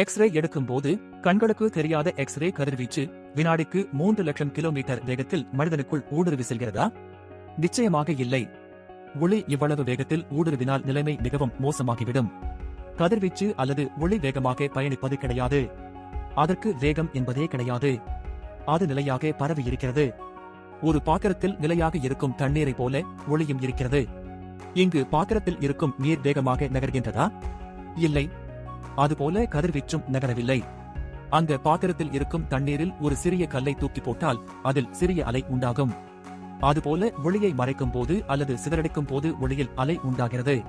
X ray எடுக்கும் போது கண்களுக்கு தெரியாத எக்ஸ்ரே கதிர்வீச்சு வினாடிக்கு மூன்று லட்சம் கிலோமீட்டர் வேகத்தில் மனிதனுக்குள் ஊடுருவி செல்கிறதா? நிச்சயமாக இல்லை. ஒளி இவ்வளவு வேகத்தில் ஊடுருவினால் நிலைமை மிகவும் மோசமாகிவிடும். கதிர்வீச்சு அல்லது ஒளி வேகமாக பயணிப்பது கிடையாது. அதற்கு வேகம் என்பதே கிடையாது. அது நிலையாக பரவி இருக்கிறது. ஒரு பாத்திரத்தில் நிலையாக இருக்கும் தண்ணீரை போல ஒளியும் இருக்கிறது. இங்கு பாத்திரத்தில் இருக்கும் நீர் வேகமாக நகர்கின்றதா? இல்லை. அதுபோல கதிர்வீச்சும் நகரவில்லை. அந்த பாத்திரத்தில் இருக்கும் தண்ணீரில் ஒரு சிறிய கல்லை தூக்கி போட்டால் அதில் சிறிய அலை உண்டாகும். அதுபோல ஒளியை மறைக்கும் போது அல்லது சிதறடிக்கும் போது ஒளியில் அலை உண்டாகிறது.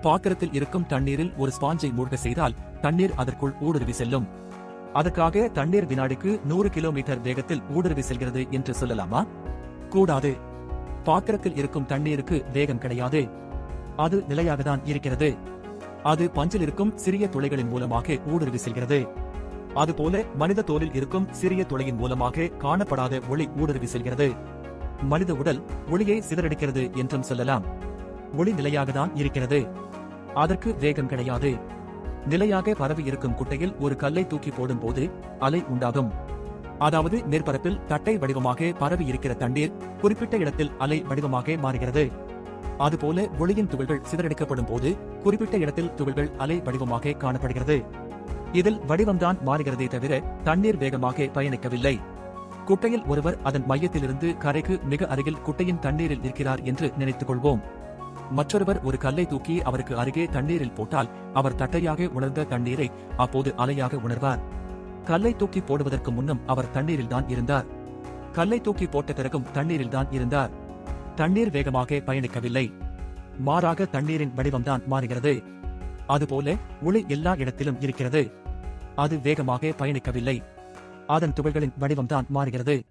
பாத்திரத்தில் இருக்கும் தண்ணீரில் ஒரு ஸ்பாஞ்சை மூழ்க செய்தால் தண்ணீர் அதற்குள் ஊடுருவி செல்லும். அதற்காக தண்ணீர் வினாடிக்கு நூறு கிலோமீட்டர் வேகத்தில் ஊடுருவி செல்கிறது என்று சொல்லலாமா? கூடாது. பாத்திரத்தில் இருக்கும் தண்ணீருக்கு வேகம் கிடையாது. அது நிலையாகத்தான் இருக்கிறது. அது பஞ்சில் இருக்கும் சிறிய துளைகளின் மூலமாக ஊடுருவி செல்கிறது. அதுபோல மனித தோலில் இருக்கும் சிறிய துளையின் மூலமாக காணப்படாத ஒளி ஊடுருவி செல்கிறது. மனித உடல் ஒளியை சிதறடிக்கிறது என்றும் சொல்லலாம். ஒளி நிலையாக தான் இருக்கிறது. அதற்கு வேகம் கிடையாது. நிலையாக பரவி இருக்கும் குட்டையில் ஒரு கல்லை தூக்கி போடும்போது அலை உண்டாகும். அதாவது மேற்பரப்பில் தட்டை வடிவமாக பரவி இருக்கிற தண்ணீர் குறிப்பிட்ட இடத்தில் அலை வடிவமாக மாறுகிறது. அதுபோல ஒளியின் துகள்கள் சிதறடிக்கப்படும் போது குறிப்பிட்ட இடத்தில் துகள்கள் அலை வடிவமாக காணப்படுகிறது. இதில் வடிவம்தான் மாறுகிறதே தவிர தண்ணீர் வேகமாக பயணிக்கவில்லை. குட்டையில் ஒருவர் அதன் மையத்திலிருந்து கரைக்கு மிக அருகில் குட்டையின் தண்ணீரில் இருக்கிறார் என்று நினைத்துக் கொள்வோம் மற்றொருவர் ஒரு கல்லை தூக்கி அவருக்கு அருகே தண்ணீரில் போட்டால் அவர் தட்டையாக உணர்ந்த தண்ணீரை அப்போது அலையாக உணர்வார். கல்லை தூக்கி போடுவதற்கு முன்னும் அவர் தண்ணீரில் தான் இருந்தார். கல்லை தூக்கி போட்ட பிறகும் தண்ணீரில் தான் இருந்தார். தண்ணீர் வேகமாக பயணிக்கவில்லை. மாறாக தண்ணீரின் வடிவம்தான் மாறுகிறது. அதுபோல ஒளி எல்லா இடத்திலும் இருக்கிறது. அது வேகமாக பயணிக்கவில்லை. அதன் துகள்களின் வடிவம்தான் மாறுகிறது.